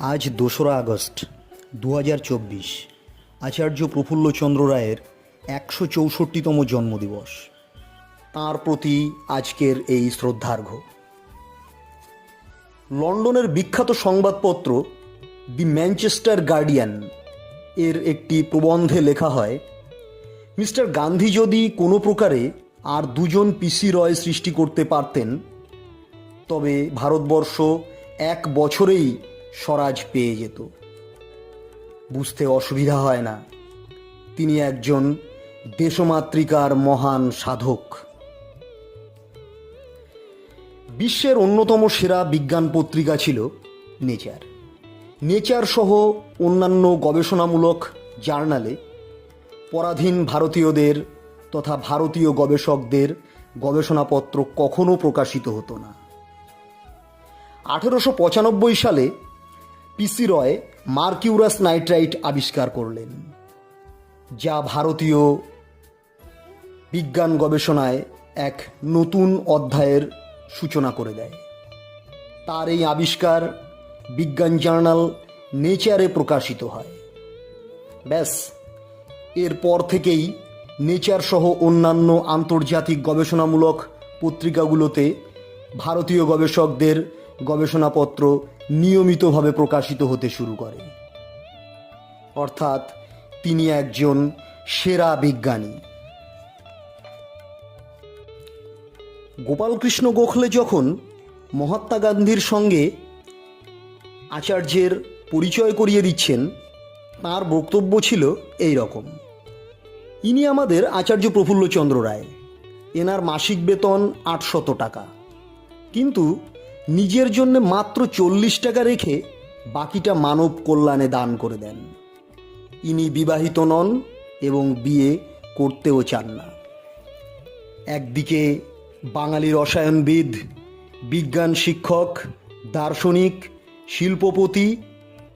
আজ দোসরা আগস্ট দু হাজার চব্বিশ। আচার্য প্রফুল্লচন্দ্র রায়ের একশো চৌষট্টিতম জন্মদিবস। তাঁর প্রতি আজকের এই শ্রদ্ধার্ঘ্য। লন্ডনের বিখ্যাত সংবাদপত্র দি ম্যানচেস্টার গার্ডিয়ান এর একটি প্রবন্ধে লেখা হয়, মিস্টার গান্ধী যদি কোনো প্রকারে আর দুজন পিসি রয় সৃষ্টি করতে পারতেন, তবে ভারতবর্ষ এক বছরেই স্বরাজ পেয়ে যেত। বুঝতে অসুবিধা হয় না। তিনি একজন দেশমাতৃকার মহান সাধক। বিশ্বের অন্যতম সেরা বিজ্ঞান পত্রিকা ছিল নেচার। নেচার সহ অন্যান্য গবেষণামূলক জার্নালে পরাধীন ভারতীয়দের তথা ভারতীয় গবেষকদের গবেষণাপত্র কখনো প্রকাশিত হতো না। আঠেরোশো পঁচানব্বই সালে পিসি রয় মার্কিউরাস নাইট্রাইট আবিষ্কার করলেন, যা ভারতীয় বিজ্ঞান গবেষণায় এক নতুন অধ্যায়ের সূচনা করে দেয়। তার এই আবিষ্কার বিজ্ঞান জার্নাল নেচারে প্রকাশিত হয়। ব্যাস, এরপর থেকেই নেচার সহ অন্যান্য আন্তর্জাতিক গবেষণামূলক পত্রিকাগুলোতে ভারতীয় গবেষকদের গবেষণাপত্র নিয়মিতভাবে প্রকাশিত হতে শুরু করে। অর্থাৎ তিনি একজন সেরা বিজ্ঞানী। গোপালকৃষ্ণ গোখলে যখন মহাত্মা গান্ধীর সঙ্গে আচার্যের পরিচয় করিয়ে দিচ্ছেন, তার বক্তব্য ছিল এই রকম। ইনি আমাদের আচার্য প্রফুল্লচন্দ্র রায়। এনার মাসিক বেতন আটশত টাকা। কিন্তু নিজের জন্য মাত্র চল্লিশ টাকা রেখে বাকিটা মানব কল্যাণে দান করে দেন। ইনি বিবাহিত নন এবং বিয়ে করতেও চান না। একদিকে বাঙালি রসায়নবিদ বিজ্ঞান শিক্ষক, দার্শনিক, শিল্পপতি,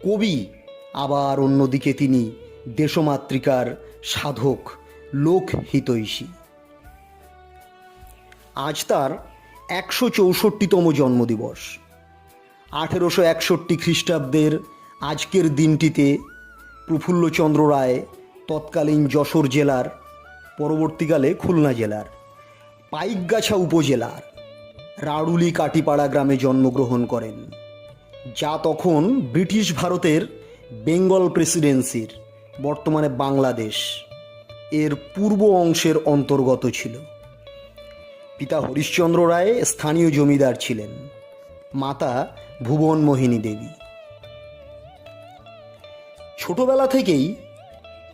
কবি, আবার অন্যদিকে তিনি দেশমাতৃকার সাধক, লোকহিতৈষী। আজ তার একশো চৌষট্টিতম জন্মদিবস। আঠেরোশো একষট্টি খ্রিস্টাব্দের আজকের দিনটিতে প্রফুল্লচন্দ্র রায় তৎকালীন যশোর জেলার, পরবর্তীকালে খুলনা জেলার, পাইকগাছা উপজেলার রাড়ুলি কাটিপাড়া গ্রামে জন্মগ্রহণ করেন, যা তখন ব্রিটিশ ভারতের বেঙ্গল প্রেসিডেন্সির, বর্তমানে বাংলাদেশ, এর পূর্ব অংশের অন্তর্গত ছিল। পিতা হরিশ্চন্দ্র রায় স্থানীয় জমিদার ছিলেন। মাতা ভুবন মোহিনী দেবী। ছোটবেলা থেকেই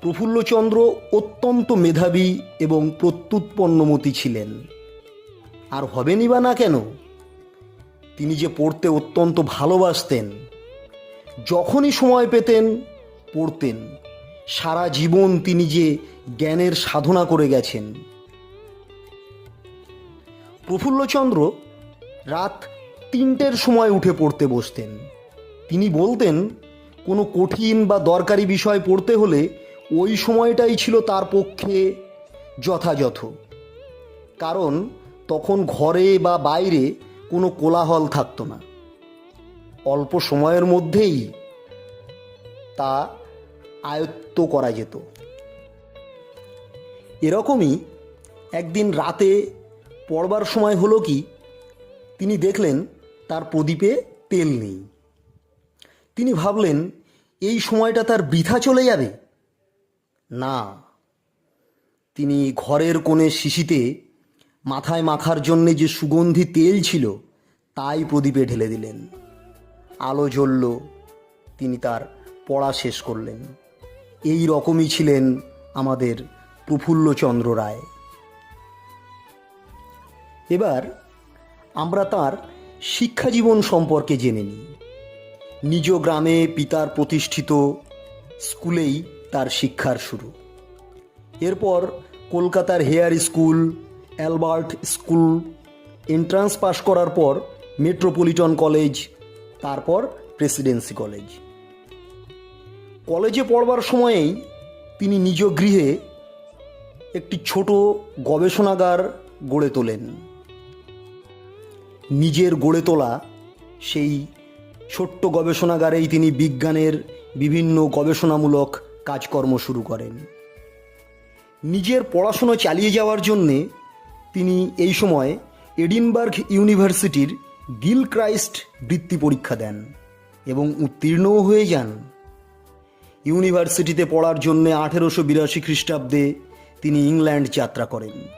প্রফুল্লচন্দ্র অত্যন্ত মেধাবী এবং প্রত্যুৎপন্নমতি ছিলেন। আর হবেনই বা না কেন, তিনি যে পড়তে অত্যন্ত ভালোবাসতেন, যখনই সময় পেতেন, পড়তেন। সারা জীবন তিনি যে জ্ঞানের সাধনা করে গেছেন। প্রফুল্লচন্দ্র রাত তিনটের সময় উঠে পড়তে বসতেন। তিনি বলতেন, কোনো কঠিন বা দরকারি বিষয় পড়তে হলে ওই সময়টাই ছিল তার পক্ষে যথাযথ। কারণ তখন ঘরে বা বাইরে কোনো কোলাহল থাকতো না। অল্প সময়ের মধ্যেই তা আয়ত্ত করা যেত। এরকমই একদিন রাতে পড়বার সময় হলো কি? তিনি দেখলেন তার প্রদীপে তেল নেই। তিনি ভাবলেন, এই সময়টা তার বৃথা চলে যাবে? না। তিনি ঘরের কোণে শিশিতে মাথায় মাখার জন্যে যে সুগন্ধি তেল ছিল, তাই প্রদীপে ঢেলে দিলেন। আলো জ্বলল, তিনি তার পড়া শেষ করলেন। এই রকমই ছিলেন আমাদের প্রফুল্লচন্দ্র রায়। এবার আমরা তার শিক্ষাজীবন সম্পর্কে জেনে নিই। নিজ গ্রামে পিতার প্রতিষ্ঠিত স্কুলেই তার শিক্ষার শুরু। এরপর কলকাতার Hare school, Albert school, entrance pass করার পর মেট্রোপলিটন কলেজ, তারপর প্রেসিডেন্সি কলেজ। কলেজে পড়বার সময়েই তিনি নিজ গৃহে একটি ছোট গবেষণাগার গড়ে তোলেন। নিজের গড়ে তোলা, সেই ছোট্ট গবেষণাগারেই তিনি বিজ্ঞানের বিভিন্ন গবেষণামূলক কাজকর্ম শুরু করেন। নিজের পড়াশুনো চালিয়ে যাওয়ার জন্যে তিনি এই সময় এডিনবার্গ ইউনিভার্সিটির গিল ক্রাইস্ট বৃত্তি পরীক্ষা দেন এবং উত্তীর্ণও হয়ে যান। ইউনিভার্সিটিতে পড়ার জন্যে আঠেরোশো বিরাশি খ্রিস্টাব্দে তিনি ইংল্যান্ড যাত্রা করেন।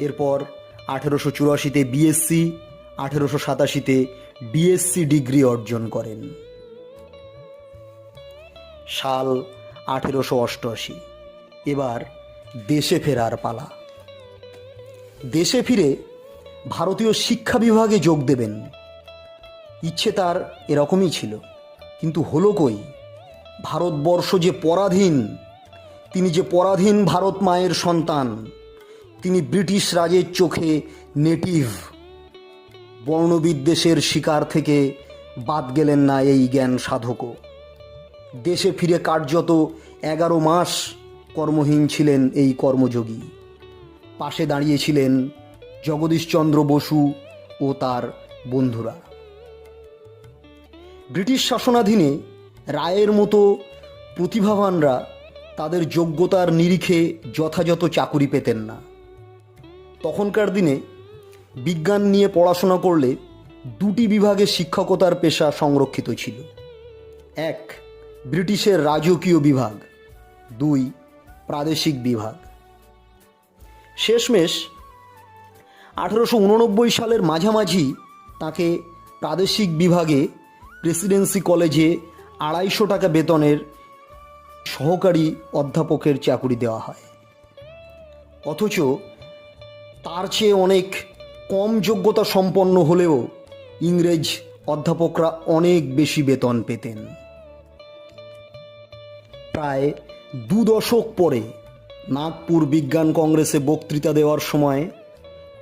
এরপর আঠেরোশো চুরাশিতে বিএসসি আঠেরোশো সাতাশিতে ডিএসসি ডিগ্রি অর্জন করেন। সাল আঠেরোশো অষ্টআশি। এবার দেশে ফেরার পালা। দেশে ফিরে ভারতীয় শিক্ষা বিভাগে যোগ দেবেন। ইচ্ছে তার এরকমই ছিল, কিন্তু হলো কই? ভারতবর্ষ যে পরাধীন, তিনি যে পরাধীন ভারত মায়ের সন্তান, তিনি ব্রিটিশ রাজের চোখে নেটিভ। বর্ণবিদ্বেষের শিকার থেকে বাদ গেলেন না এই জ্ঞান সাধকও। দেশে ফিরে কার্যত এগারো মাস কর্মহীন ছিলেন এই কর্মযোগী। পাশে দাঁড়িয়েছিলেন জগদীশচন্দ্র বসু ও তার বন্ধুরা। ব্রিটিশ শাসনাধীনে রায়ের মতো প্রতিভাবানরা তাদের যোগ্যতার নিরিখে যথাযথ চাকুরি পেতেন না। তখনকার দিনে বিজ্ঞান নিয়ে পড়াশোনা করলে দুটি বিভাগে শিক্ষকতার পেশা সংরক্ষিত ছিল। এক, ব্রিটিশের রাজকীয় বিভাগ। দুই, প্রাদেশিক বিভাগ। শেষমেশ, আঠেরোশো উননব্বই সালের মাঝামাঝি তাকে প্রাদেশিক বিভাগে প্রেসিডেন্সি কলেজে আড়াইশো টাকা বেতনের সহকারী অধ্যাপকের চাকুরি দেওয়া হয়। অথচ তার চেয়ে অনেক কম যোগ্যতা সম্পন্ন হলেও ইংরেজ অধ্যাপকরা অনেক বেশি বেতন পেতেন। প্রায় দু দশক পরে নাগপুর বিজ্ঞান কংগ্রেসে বক্তৃতা দেওয়ার সময়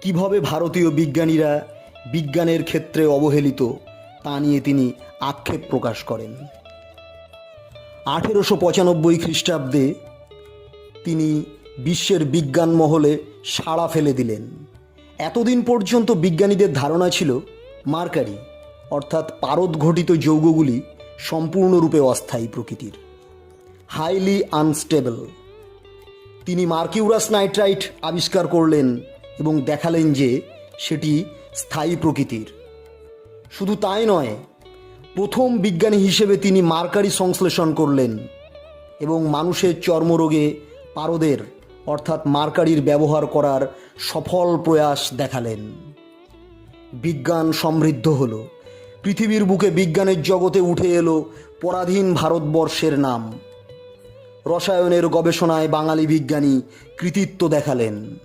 কীভাবে ভারতীয় বিজ্ঞানীরা বিজ্ঞানের ক্ষেত্রে অবহেলিত তা নিয়ে তিনি আক্ষেপ প্রকাশ করেন। আঠেরোশো পঁচানব্বই খ্রিস্টাব্দে তিনি বিশ্বের বিজ্ঞান মহলে সাড়া ফেলে দিলেন। এতদিন পর্যন্ত বিজ্ঞানীদের ধারণা ছিল মার্কারি, অর্থাৎ পারদ ঘটিত যৌগগুলি সম্পূর্ণরূপে অস্থায়ী প্রকৃতির। Highly unstable. তিনি মার্কিউরাস নাইট্রাইট আবিষ্কার করলেন এবং দেখালেন যে সেটি স্থায়ী প্রকৃতির। শুধু তাই নয়, প্রথম বিজ্ঞানী হিসেবে তিনি মার্কারি সংশ্লেষণ করলেন এবং মানুষের চর্মরোগে পারদের অর্থাৎ মার্কারির ব্যবহার করার সফল প্রয়াস দেখালেন। বিজ্ঞান সমৃদ্ধ হলো। পৃথিবীর বুকে বিজ্ঞানের জগতে উঠে এলো পরাধীন ভারতবর্ষের নাম। রসায়নের গবেষণায় বাঙালি বিজ্ঞানী কৃতিত্ব দেখালেন।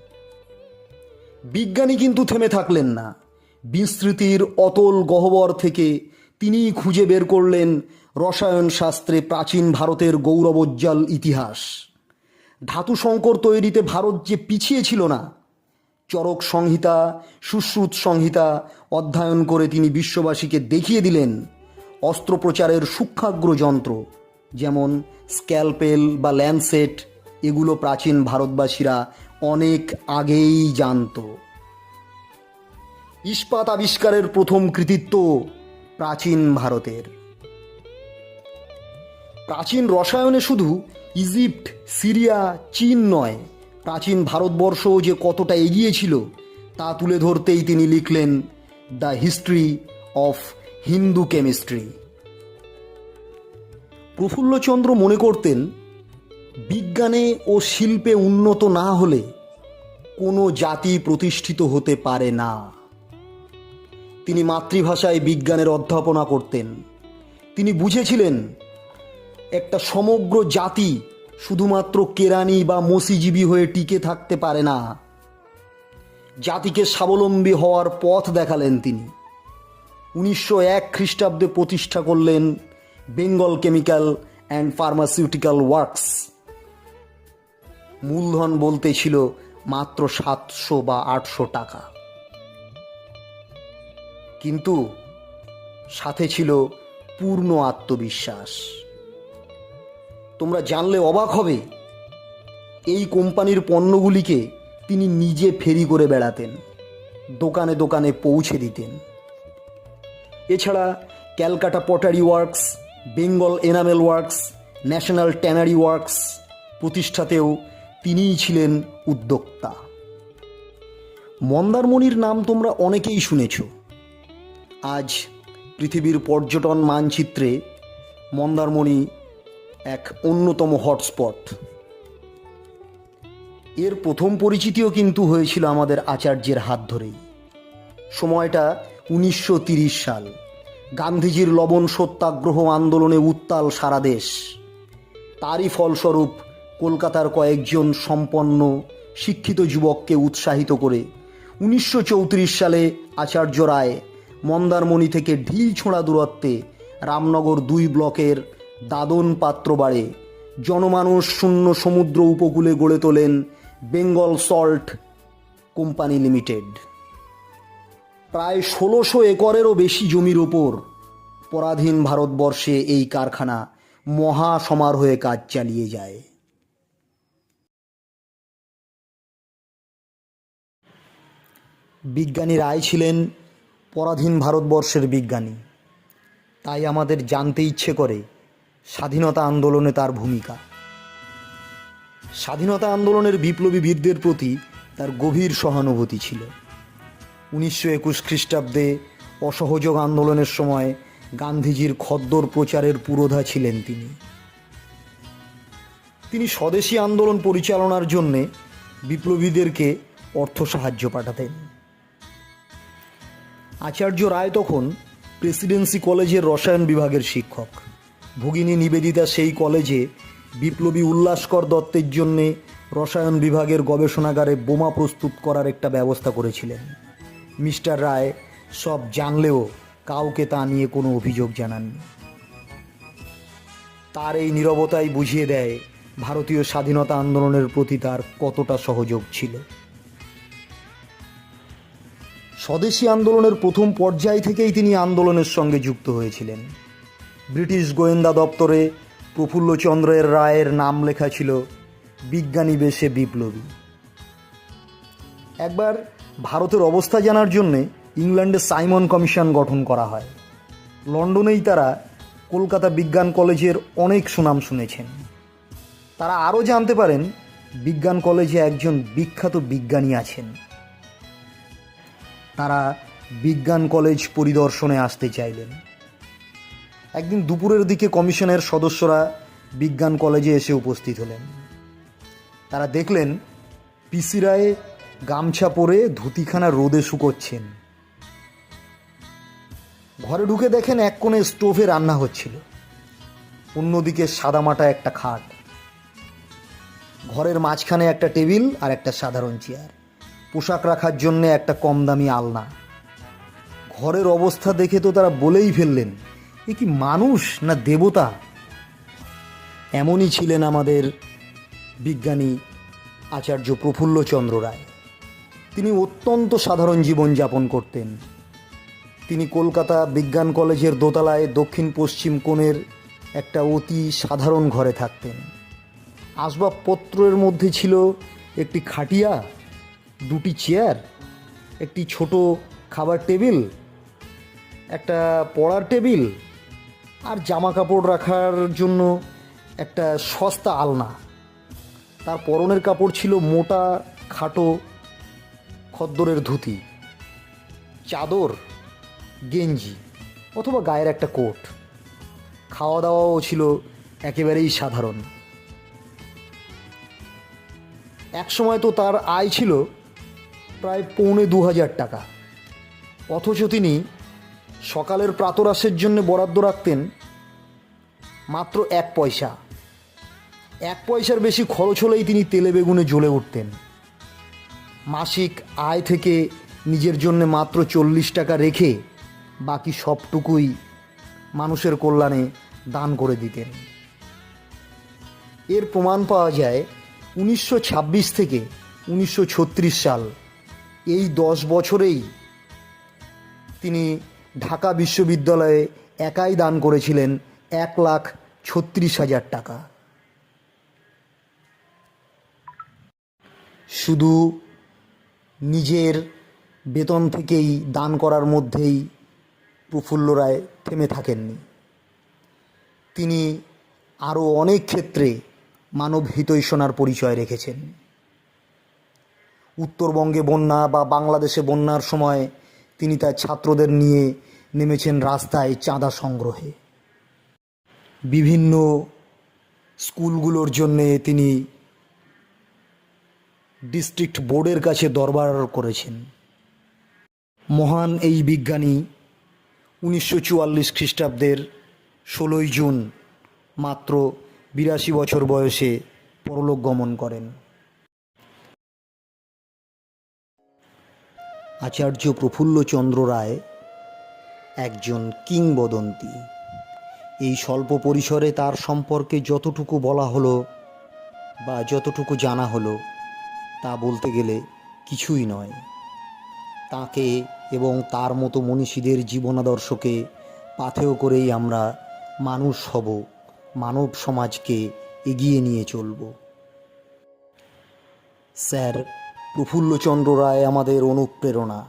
বিজ্ঞানী কিন্তু থেমে থাকলেন না। বিস্তৃতির অতল গহ্বর থেকে তিনি খুঁজে বের করলেন রসায়ন শাস্ত্রে প্রাচীন ভারতের গৌরবোজ্জ্বল ইতিহাস। ধাতু সংকর তৈরিতে ভারত যে পিছিয়ে ছিল না, চরক সংহিতা, সুশ্রুত সংহিতা অধ্যয়ন করে তিনি বিশ্ববাসীকে দেখিয়ে দিলেন অস্ত্রোপচারের সূক্ষ্মাগ্র যন্ত্র, যেমন স্ক্যালপেল বা ল্যান্সেট এগুলো প্রাচীন ভারতবাসীরা অনেক আগেই জানত। ইস্পাত আবিষ্কারের প্রথম কৃতিত্ব প্রাচীন ভারতের। প্রাচীন রসায়নে শুধু ইজিপ্ট, সিরিয়া, চীন নয়। প্রাচীন ভারতবর্ষ যে কতটা এগিয়ে ছিল, তা তুলে ধরতেই তিনি লিখলেন the history of Hindu chemistry Prafullachandra মনে করতেন, বিজ্ঞানে ও শিল্পে উন্নত না হলে কোনো জাতি প্রতিষ্ঠিত হতে পারে না। তিনি মাতৃভাষায় বিজ্ঞানের অধ্যাপনা করতেন। তিনি বুঝেছিলেন একটা সমগ্র জাতি শুধুমাত্র কেরানি বা মসিজীবী হয়ে টিকে থাকতে পারে না। জাতিকে স্বাবলম্বী হওয়ার পথ দেখালেন তিনি। উনিশশো এক খ্রিস্টাব্দে প্রতিষ্ঠা করলেন Bengal chemical and pharmaceutical works. মূলধন বলতে ছিল মাত্র সাতশো বা আটশো টাকা। কিন্তু সাথে ছিল পূর্ণ আত্মবিশ্বাস। তোমরা জানলে অবাক হবে। এই কোম্পানির পণ্যগুলিকে তিনি নিজে ফেরি করে বেড়াতেন, দোকানে দোকানে পৌঁছে দিতেন। এছাড়া Calcutta pottery works, Bengal enamel works, national tannery works প্রতিষ্ঠাতেও তিনিই ছিলেন উদ্যোক্তা। মন্দারমণির নাম তোমরা অনেকেই শুনেছ। আজ পৃথিবীর পর্যটন মানচিত্রে মন্দারমণি এক অন্যতম হটস্পট। এর প্রথম পরিচিতিও কিন্তু হয়েছিল আমাদের আচার্যের হাত ধরেই। সময়টা উনিশশো সাল। গান্ধীজির লবণ সত্যাগ্রহ আন্দোলনে উত্তাল সারা দেশ। তারই ফলস্বরূপ কলকাতার কয়েকজন সম্পন্ন, শিক্ষিত যুবককে উৎসাহিত করে উনিশশো চৌত্রিশ সালে আচার্য রায় মন্দারমণি থেকে ঢিল ছোঁড়া দূরত্বে রামনগর দুই ব্লকের দাদন পাত্রবাড়ে জনমানুষ শূন্য সমুদ্র উপকূলে গড়ে তোলেন বেঙ্গল সল্ট কোম্পানি লিমিটেড। প্রায় ষোলোশো একরেরও বেশি জমির ওপর পরাধীন ভারতবর্ষে এই কারখানা মহা সমারোহে কাজ চালিয়ে যায়। বিজ্ঞানী রায় ছিলেন পরাধীন ভারতবর্ষের বিজ্ঞানী। তাই আমাদের জানতে ইচ্ছে করে স্বাধীনতা আন্দোলনে তার ভূমিকা। স্বাধীনতা আন্দোলনের বিপ্লবী বীরদের প্রতি তার গভীর সহানুভূতি ছিল। উনিশশো একুশ খ্রিস্টাব্দে অসহযোগ আন্দোলনের সময় গান্ধীজির খদ্দর প্রচারের পুরোধা ছিলেন তিনি। তিনি স্বদেশী আন্দোলন পরিচালনার জন্যে বিপ্লবীদেরকে অর্থ সাহায্য পাঠাতেন। আচার্য রায় তখন প্রেসিডেন্সি কলেজের রসায়ন বিভাগের শিক্ষক। ভগিনী নিবেদিতা সেই কলেজে বিপ্লবী উল্লাসকর দত্তের জন্যে রসায়ন বিভাগের গবেষণাগারে বোমা প্রস্তুত করার একটা ব্যবস্থা করেছিলেন। মিস্টার রায় সব জানলেও কাউকে তা নিয়ে কোনো অভিযোগ জানাননি। তার এই নীরবতাই বুঝিয়ে দেয় ভারতীয় স্বাধীনতা আন্দোলনের প্রতি তার কতটা সহযোগ ছিল। স্বদেশী আন্দোলনের প্রথম পর্যায় থেকেই তিনি আন্দোলনের সঙ্গে যুক্ত হয়েছিলেন। ব্রিটিশ গোয়েন্দা দপ্তরে প্রফুল্লচন্দ্রের রায়ের নাম লেখা ছিল, বিজ্ঞানী বেশে বিপ্লবী একবার ভারতের অবস্থা জানার জন্যে ইংল্যান্ডে সাইমন কমিশন গঠন করা হয়। লন্ডনেই তারা কলকাতা বিজ্ঞান কলেজের অনেক সুনাম শুনেছেন। তারা আরও জানতে পারেন, বিজ্ঞান কলেজে একজন বিখ্যাত বিজ্ঞানী আছেন। তারা বিজ্ঞান কলেজ পরিদর্শনে আসতে চাইলেন। একদিন দুপুরের দিকে কমিশনের সদস্যরা বিজ্ঞান কলেজে এসে উপস্থিত হলেন। তারা দেখলেন পিসি রায় গামছা পরে ধুতিখানা রোদে শুকোচ্ছেন। ঘরে ঢুকে দেখেন এক কোণে স্টোভে রান্না হচ্ছিল। অন্যদিকে সাদামাটা একটা খাট। ঘরের মাঝখানে একটা টেবিল আর একটা সাধারণ চেয়ার। পোশাক রাখার জন্য একটা কম দামি আলনা। ঘরের অবস্থা দেখে তো তারা বলেই ফেললেন এ কি মানুষ না দেবতা? এমনই ছিলেন আমাদের বিজ্ঞানী আচার্য প্রফুল্লচন্দ্র রায়। তিনি অত্যন্ত সাধারণ জীবনযাপন করতেন। তিনি কলকাতা বিজ্ঞান কলেজের দোতলায় দক্ষিণ পশ্চিম কোণের একটা অতি সাধারণ ঘরে থাকতেন। আসবাবপত্রের মধ্যে ছিল একটি খাটিয়া, দুটি চেয়ার, একটি ছোট খাবার টেবিল, একটা পড়ার টেবিল আর জামা কাপড় রাখার জন্য একটা সস্তা আলনা। তার পরনের কাপড় ছিল মোটা, খাটো, খদ্দরের ধুতি, চাদর, গেঞ্জি অথবা গায়ের একটা কোট। খাওয়া দাওয়াও ছিল একেবারেই সাধারণ। এক সময় তো তার আয় ছিল প্রায় পৌনে দু হাজার টাকা। অথচ তিনি সকালের প্রাতরাশের জন্য বরাদ্দ রাখতেন মাত্র এক পয়সা। এক পয়সার বেশি খরচ হলেই তিনি তেলে বেগুনে জ্বলে উঠতেন। মাসিক আয় থেকে নিজের জন্য মাত্র চল্লিশ টাকা রেখে বাকি সবটুকুই মানুষের কল্যাণে দান করে দিতেন। এর প্রমাণ পাওয়া যায় উনিশশো ছাব্বিশ থেকে উনিশশো ছত্রিশ সাল। এই দশ বছরেই তিনি ঢাকা বিশ্ববিদ্যালয়ে একাই দান করেছিলেন এক লাখ ছত্রিশ হাজার টাকা। শুধু নিজের বেতন থেকেই দান করার মধ্যেই প্রফুল্ল রায় থেমে থাকেননি। তিনি আরও অনেক ক্ষেত্রে মানব হিতৈষণার পরিচয় রেখেছেন। উত্তরবঙ্গে বন্যা বা বাংলাদেশে বন্যার সময় তিনি তার ছাত্রদের নিয়ে নেমেছেন রাস্তায় চাঁদা সংগ্রহে। বিভিন্ন স্কুলগুলোর জন্যে তিনি ডিস্ট্রিক্ট বোর্ডের কাছে দরবার করেছেন। মহান এই বিজ্ঞানী উনিশশো চুয়াল্লিশ খ্রিস্টাব্দের ষোলোই জুন মাত্র বিরাশি বছর বয়সে পরলোক গমন করেন। আচার্য প্রফুল্লচন্দ্র রায় একজন কিংবদন্তি। এই স্বল্প পরিসরে তার সম্পর্কে যতটুকু বলা হলো বা যতটুকু জানা হলো, তা বলতে গেলে কিছুই নয়। তাকে এবং তার মতো মনীষীদের জীবনাদর্শকে পাথেয় করেই আমরা মানুষ হব, মানব সমাজকে এগিয়ে নিয়ে চলব। স্যার প্রফুল্লচন্দ্র রায় আমাদের অনুপ্রেরণা।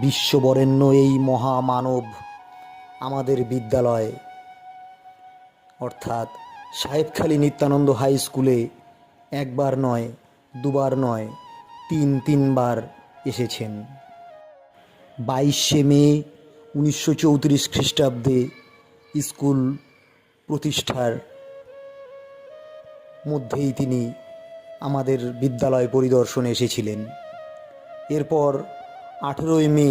বিশ্ববরেণ্য এই মহামানব আমাদের বিদ্যালয়। অর্থাৎ সাহেবখালী নিত্যানন্দ হাই স্কুলে একবার নয়, দুবার নয়, তিন তিনবার এসেছেন। বাইশে মে উনিশশো চৌত্রিশ খ্রিস্টাব্দে স্কুল প্রতিষ্ঠার মধ্যেই তিনি আমাদের বিদ্যালয় পরিদর্শনে এসেছিলেন। এরপর আঠেরোই মে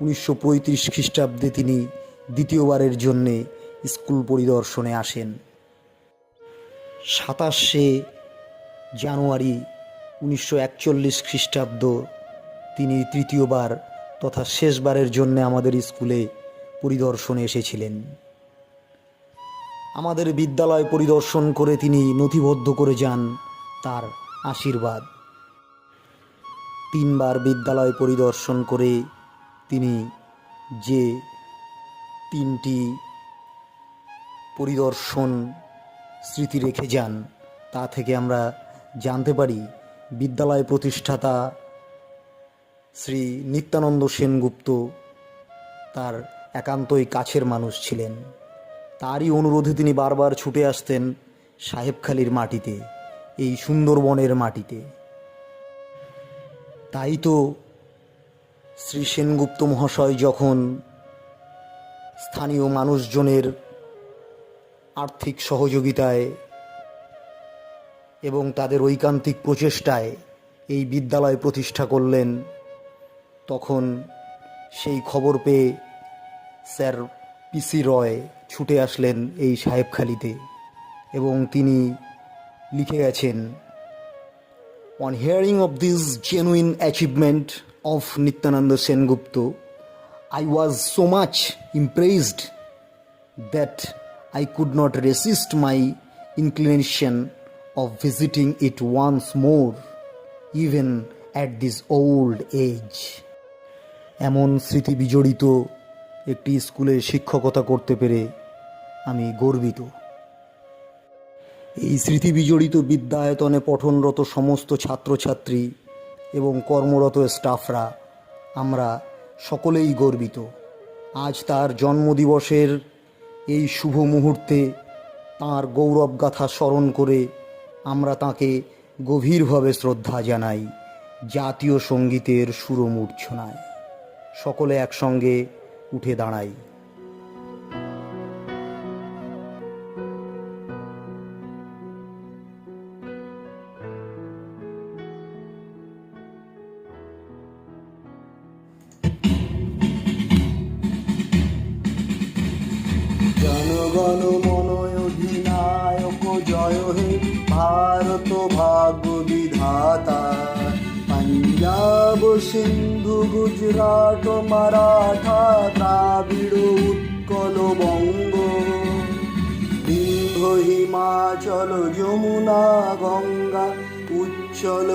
উনিশশো পঁয়ত্রিশ খ্রিস্টাব্দে তিনি দ্বিতীয়বারের জন্যে স্কুল পরিদর্শনে আসেন। সাতাশে জানুয়ারি উনিশশো একচল্লিশ খ্রিস্টাব্দ তিনি তৃতীয়বার তথা শেষবারের জন্য আমাদের স্কুলে পরিদর্শনে এসেছিলেন। আমাদের বিদ্যালয় পরিদর্শন করে তিনি নথিবদ্ধ করে যান তার আশীর্বাদ। তিনবার বিদ্যালয় পরিদর্শন করে তিনি যে তিনটি পরিদর্শন স্মৃতি রেখে যান, তা থেকে আমরা জানতে পারি বিদ্যালয় প্রতিষ্ঠাতা শ্রী নিত্যানন্দ সেনগুপ্ত তার একান্তই কাছের মানুষ ছিলেন। তারই অনুরোধে তিনি বারবার ছুটে আসতেন সাহেবখালীর মাটিতে। এই সুন্দরবনের মাটিতে। তাই তো শ্রী সেনগুপ্ত মহাশয় যখন স্থানীয় মানুষজনের আর্থিক সহযোগিতায় এবং তাদের ঐকান্তিক প্রচেষ্টায় এই বিদ্যালয় প্রতিষ্ঠা করলেন, তখন সেই খবর পেয়ে স্যার পিসি রয় ছুটে আসলেন এই সাহেবখালিতে এবং তিনি লিখে গেছেন on hearing of this genuine achievement of Nityananda Sengupta I was so much impressed that I could not resist my inclination of visiting it once more even at this old age এমন স্মৃতি বিজড়িত একটি স্কুলে শিক্ষকতা করতে পেরে আমি গর্বিত। এই স্মৃতি বিজড়িত বিদ্যায়তনে পঠনরত সমস্ত ছাত্রছাত্রী এবং কর্মরত স্টাফরা আমরা সকলেই গর্বিত। আজ তার জন্মদিবসের এই শুভ মুহূর্তে তাঁর গৌরবগাথা স্মরণ করে আমরা তাকে গভীরভাবে শ্রদ্ধা জানাই জাতীয় সঙ্গীতের সুরমূর্ছনায়। সকলে একসঙ্গে উঠে দাঁড়াই।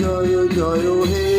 জয় জয় হে